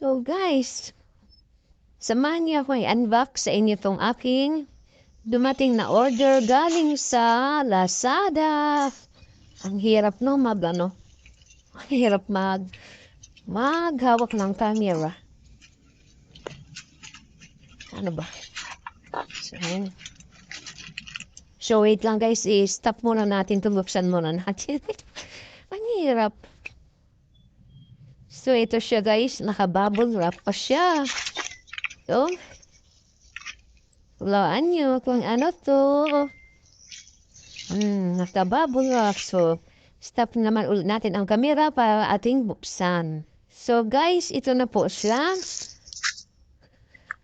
So guys, samahan niyo ako i-unbox sa inyo tong aking dumating na order galing sa Lazada. Ang hirap no mag ano, ang hirap mag maghawak ng camera. Ano ba? So. So, wait lang guys, i-stop muna natin, tubuksan muna natin. ang hirap. So, ito siya guys. Naka-bubble wrap pa siya. So, hulaan nyo kung ano to. Hmm, naka-bubble wrap. So, stop naman ulit natin ang camera para ating buksan. So, guys, ito na po siya.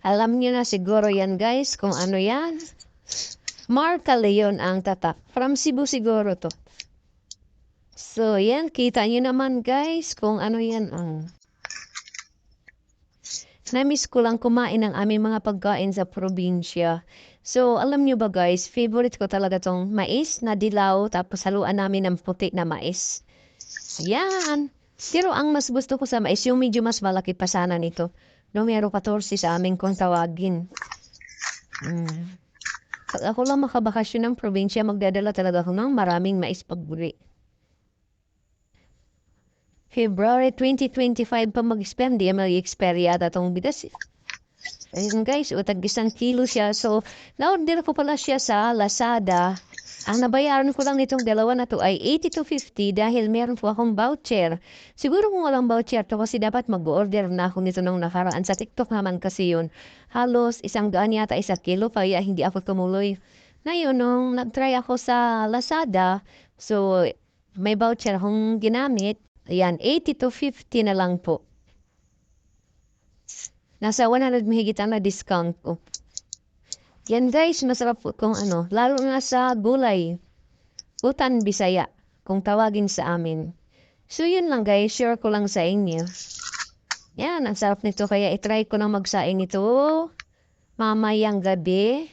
Alam niyo na siguro yan guys kung ano yan. Marca Leon ang tatak. From Cebu siguro to. So, yan. Kita nyo naman, guys, kung ano yan ang... Namiss ko lang kumain ng aming mga pagkain sa probinsya. So, alam nyo ba, guys, favorite ko talaga tong mais na dilaw, tapos haluan namin ng puti na mais. Yan. Pero ang mas gusto ko sa mais, yung medyo mas malaki pa sana nito. Numero 14 sa amin kung tawagin. Mm. Pag ako lang makabakasyon ng probinsya, magdadala talaga ako ng maraming mais pagbuli. February 2025 pa mag-spend, di may expire yata tong bidas. eh. Ayun guys, utag isang kilo siya. So, na-order ko pala siya sa Lazada. Ang nabayaran ko lang nitong dalawa na to ay 82.50 dahil meron po akong voucher. Siguro kung walang voucher to kasi dapat mag-order na ako nito nung nakaraan. Sa TikTok naman kasi yun. Halos isang daan yata isa kilo kaya hindi ako tumuloy. Ngayon, nung nag-try ako sa Lazada, so may voucher akong ginamit. Ayan, 80 to 50 na lang po. Nasa 100 mahigit na discount ko. Yan guys, masarap po kung ano, lalo na sa gulay. Utan Bisaya, kung tawagin sa amin. So yun lang guys, share ko lang sa inyo. Yan, ang sarap nito kaya itry ko na magsaing ito. Mamayang gabi.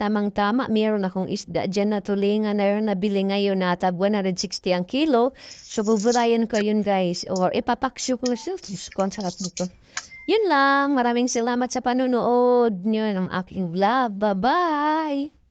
Tamang-tama, meron akong isda dyan na tulingan na yun nabili ngayon na tab 160 ang kilo. So, buburayan ko yun guys. Or ipapaksyo ko ang sarap nito. Yun lang. Maraming salamat sa panunood nyo ng aking vlog. Bye-bye!